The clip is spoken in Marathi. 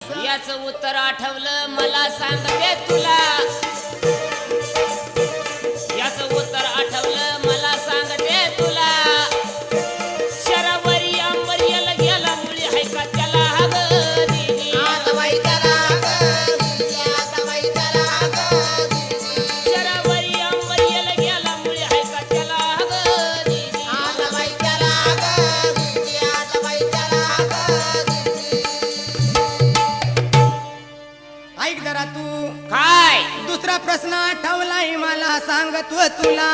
याच उत्तर आठवलं मला सांगते तुला. ऐक जरा तू. काय? दुसरा प्रश्न आठवलाय मला सांगतो तुला.